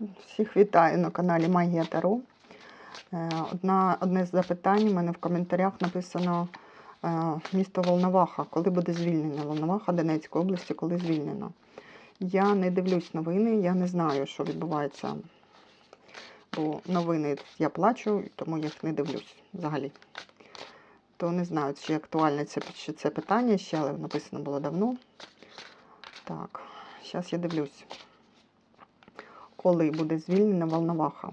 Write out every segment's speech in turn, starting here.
Всіх вітаю на каналі Магія Таро. Е, Одна, одне з запитань у мене в коментарях написано е, місто Волноваха, коли буде звільнено. Волноваха Донецької області, коли звільнено. Я не дивлюсь новини, я не знаю, що відбувається. Бо новини я плачу, тому я їх не дивлюсь взагалі. То не знаю, чи актуальне це, чи це питання ще, але написано було давно. Так, зараз я дивлюсь коли буде звільнена Волноваха.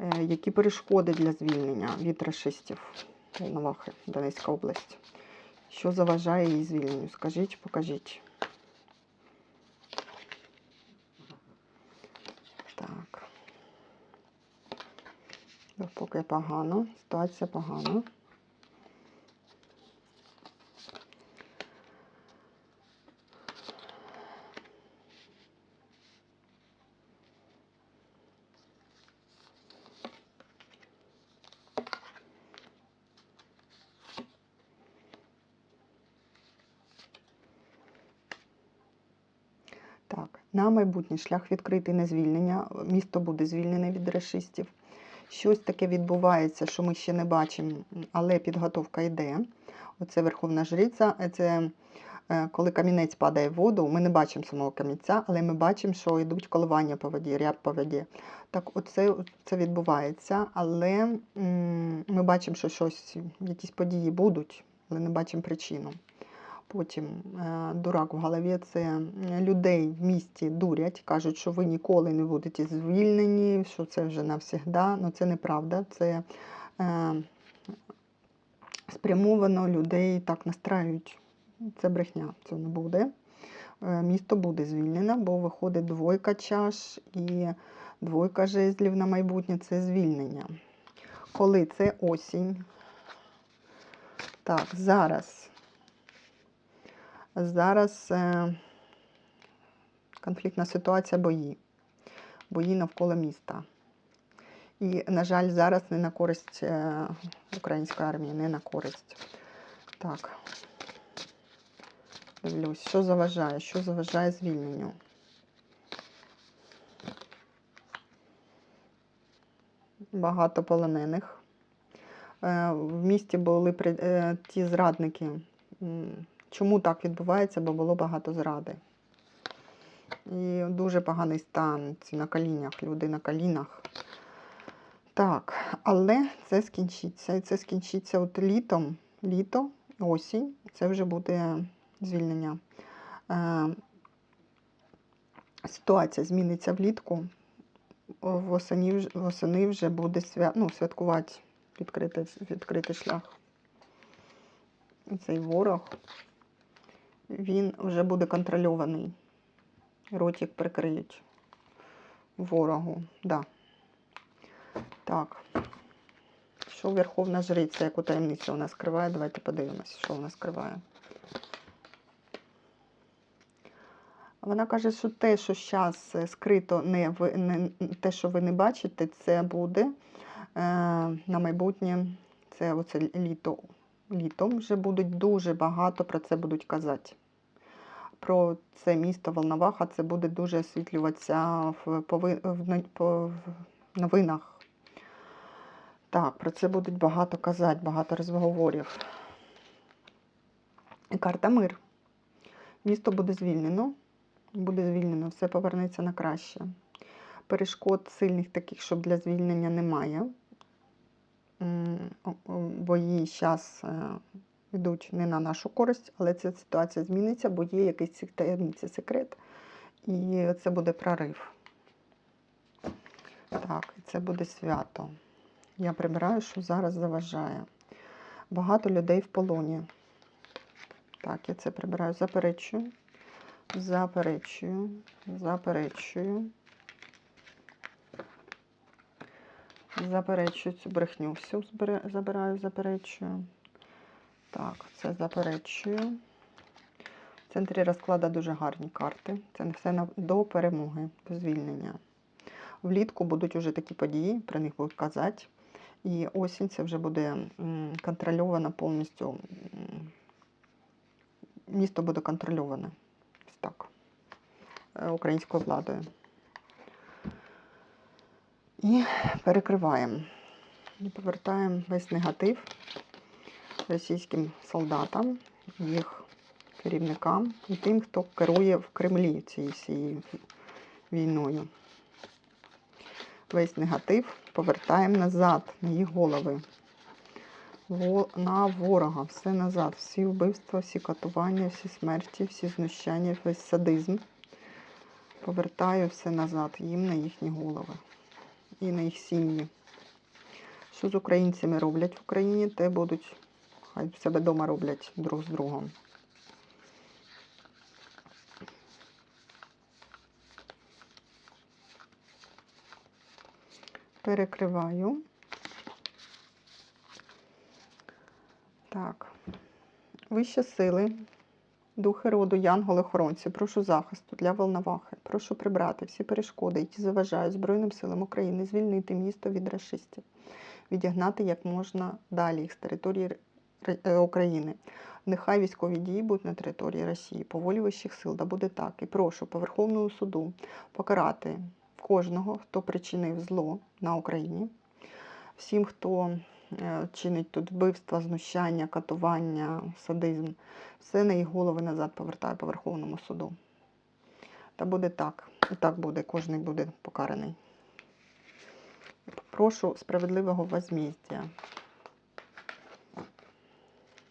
Е, Які перешкоди для звільнення від расистів Волновахи, Донецька область? Що заважає її звільненню? Скажіть, покажіть. Так. Поки погано, ситуація погана. Так, на майбутнє шлях відкритий на звільнення. Місто буде звільнене від расистів. Щось таке відбувається, що ми ще не бачимо, але підготовка йде. Оце Верховна Жриця. Це е, коли камінець падає в воду, ми не бачимо самого камінця, але ми бачимо, що йдуть коливання по воді, ряб по воді. Так, оце це відбувається, але ми бачимо, що щось, якісь події будуть, але не бачимо причину. Потім е, дурак в голові це людей в місті дурять, кажуть, що ви ніколи не будете звільнені, що це вже навсігда. Ну це неправда. Це е, спрямовано людей так настраюють. Це брехня, це не буде. Е, місто буде звільнено, бо виходить двойка чаш і двойка жезлів на майбутнє це звільнення. Коли це осінь. Так, зараз. Зараз е, конфліктна ситуація бої. Бої навколо міста. І, на жаль, зараз не на користь е, української армії, не на користь. Так. Дивлюсь, що заважає? Що заважає звільненню? Багато полонених. Е, В місті були ті зрадники. Чому так відбувається? Бо було багато зради. І дуже поганий стан. Ці на колінах, люди на колінах. Так, але це скінчиться. І це скінчиться от літом, літо, осінь. Це вже буде звільнення. Е, ситуація зміниться влітку. Восени, восени вже буде свя... ну, святкувати відкритий, відкритий шлях. Цей ворог він вже буде контрольований. Ротик прикриють ворогу. Да. Так. Що Верховна Жриця, яку таємницю вона скриває? Давайте подивимося, що вона скриває. Вона каже, що те, що зараз скрито, не, не, те, що ви не бачите, це буде е, на майбутнє. Це оце літо. Літом вже будуть дуже багато про це будуть казати. Про це місто Волноваха це буде дуже освітлюватися в, пови- в, новинах. Так, про це будуть багато казати, багато розговорів. Карта мир. Місто буде звільнено. Буде звільнено, все повернеться на краще. Перешкод сильних таких, щоб для звільнення немає. Бої зараз йдуть не на нашу користь, але ця ситуація зміниться, бо є якийсь таємниця секрет, і це буде прорив. Так, це буде свято. Я прибираю, що зараз заважає. Багато людей в полоні. Так, я це прибираю, заперечую. Заперечую, заперечую. Заперечую цю брехню. Всю забираю, заперечую. Так, це заперечую. В центрі розкладу дуже гарні карти. Це все до перемоги, до звільнення. Влітку будуть уже такі події, про них будуть казати. І осінь це вже буде м, контрольовано повністю. Місто буде контрольоване. Ось так. Е, Українською владою. І перекриваємо. І повертаємо весь негатив російським солдатам, їх керівникам і тим, хто керує в Кремлі цією війною. Весь негатив повертаємо назад на їх голови. На ворога, все назад, всі вбивства, всі катування, всі смерті, всі знущання, весь садизм. Повертаю все назад їм на їхні голови і на їх сім'ї. Що з українцями роблять в Україні, те будуть, хай в себе вдома роблять друг з другом. Перекриваю. Так. Вищі сили, духи роду, янголи-охоронці, прошу захисту для Волновахи. Прошу прибрати всі перешкоди, які заважають Збройним силам України, звільнити місто від расистів, відігнати як можна далі їх з території е, України. Нехай військові дії будуть на території Росії по волі вищих сил, да буде так. І прошу по Верховному суду покарати кожного, хто причинив зло на Україні, всім, хто чинить тут вбивства, знущання, катування, садизм, все на їх голови назад повертаю по Верховному суду. Та буде так. І так буде, кожен буде покараний. Прошу справедливого возмездя.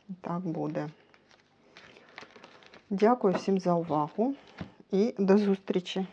І Так буде. Дякую всім за увагу і до зустрічі